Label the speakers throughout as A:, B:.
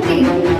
A: Thank.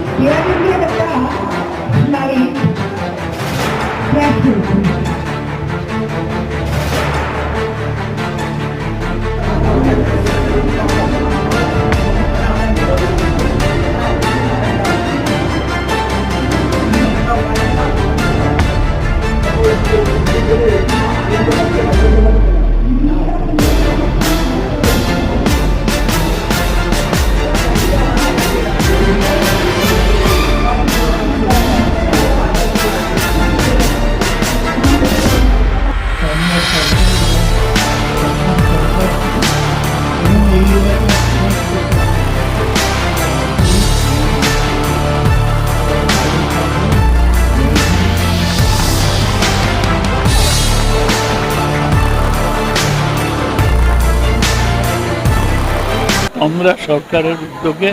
B: আমরা সরকারের উদ্যোগে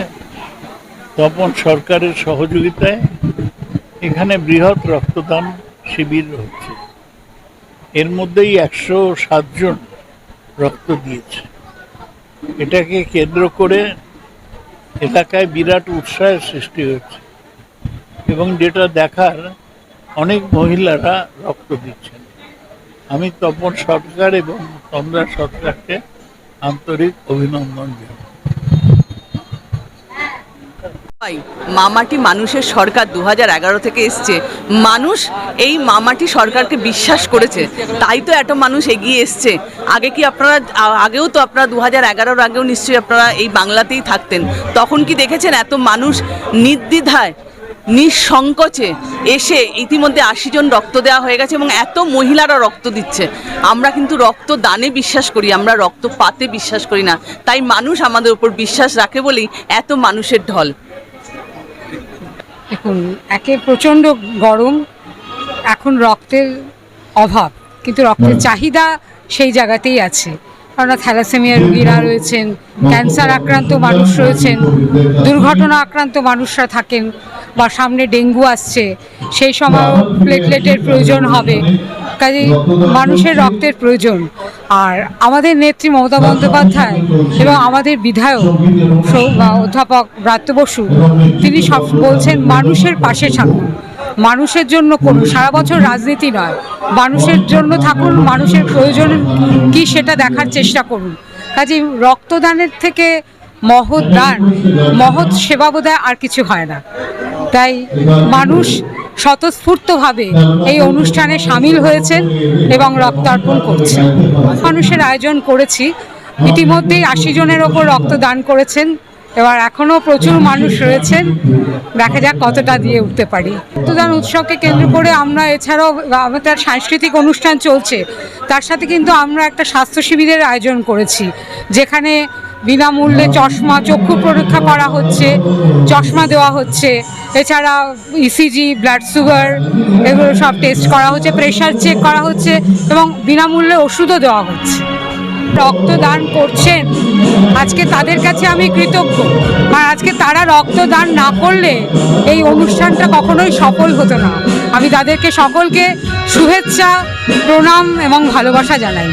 B: তপন সরকারের সহযোগিতায় এখানে বৃহৎ রক্তদান শিবির হচ্ছে। এর মধ্যেই একশো সাতজন রক্ত দিয়েছে। এটাকে কেন্দ্র করে এলাকায় বিরাট উৎসাহের সৃষ্টি হয়েছে এবং যেটা দেখার অনেক মহিলারা রক্ত দিচ্ছেন। আমি তপন সরকার এবং তন্দ্রা সরকারকে আন্তরিক অভিনন্দন জানাই।
C: মামাটি মানুষের সরকার দু থেকে এসছে। মানুষ এই মামাটি সরকারকে বিশ্বাস করেছে। তাই তো এত মানুষ এগিয়ে এসছে। আগে কি আপনারা আগেও তো আপনারা দু হাজার এগারোর আগেও নিশ্চয়ই আপনারা এই বাংলাতেই থাকতেন। তখন কি দেখেছেন এত মানুষ নির্দ্বিধায়, নিঃসংকোচে এসে ইতিমধ্যে আশি জন রক্ত দেওয়া হয়ে গেছে এবং এত মহিলারা রক্ত দিচ্ছে। আমরা কিন্তু রক্ত দানে বিশ্বাস করি, আমরা রক্ত পাতে বিশ্বাস করি না। তাই মানুষ আমাদের উপর বিশ্বাস রাখে বলেই এত মানুষের ঢল।
D: দেখুন একে প্রচণ্ড গরম এখন রক্তের অভাব কিন্তু রক্তের চাহিদা সেই জায়গাতেই আছে। কেননা থ্যালাসেমিয়া রুগীরা রয়েছেন ক্যান্সার আক্রান্ত মানুষ রয়েছেন দুর্ঘটনা আক্রান্ত মানুষরা থাকেন বা সামনে ডেঙ্গু আসছে সেই সময় প্লেটলেটের প্রয়োজন হবে। কাজে মানুষের রক্তের প্রয়োজন। আর আমাদের নেত্রী মমতা বন্দ্যোপাধ্যায় এবং আমাদের বিধায়ক অধ্যাপক ব্রাত্য বসু, তিনি সব বলছেন মানুষের পাশে থাকুন। মানুষের জন্য করুন সারা বছর রাজনীতি নয়। মানুষের জন্য থাকুন, মানুষের প্রয়োজন কি সেটা দেখার চেষ্টা করুন। কাজে রক্তদানের থেকে মহৎ দান, মহৎ সেবা বোধহয় আর কিছু হয় না। তাই মানুষ স্বতঃস্ফূর্তভাবে এই অনুষ্ঠানে সামিল হয়েছেন এবং রক্তার্পণ করছেন। মানুষের আয়োজন করেছি। ইতিমধ্যেই আশি জনের ওপর রক্তদান করেছেন। এবার এখনও প্রচুর মানুষ রয়েছেন। দেখা যাক কতটা দিয়ে উঠতে পারি। রক্তদান উৎসবকে কেন্দ্র করে আমরা এছাড়াও আমাদের সাংস্কৃতিক অনুষ্ঠান চলছে। তার সাথে কিন্তু আমরা একটা স্বাস্থ্য শিবিরের আয়োজন করেছি। যেখানে বিনামূল্যে চশমা, চক্ষু পরীক্ষা করা হচ্ছে, চশমা দেওয়া হচ্ছে। এছাড়া ইসিজি ব্লাড সুগার এগুলো সব টেস্ট করা হচ্ছে প্রেশার চেক করা হচ্ছে এবং বিনামূল্যে ওষুধও দেওয়া হচ্ছে। রক্তদান করছেন। আজকে তাদের কাছে আমি কৃতজ্ঞ। আর আজকে তারা রক্তদান না করলে এই অনুষ্ঠানটা কখনোই সফল হতো না। আমি তাদেরকে সকলকে শুভেচ্ছা, প্রণাম এবং ভালোবাসা জানাই।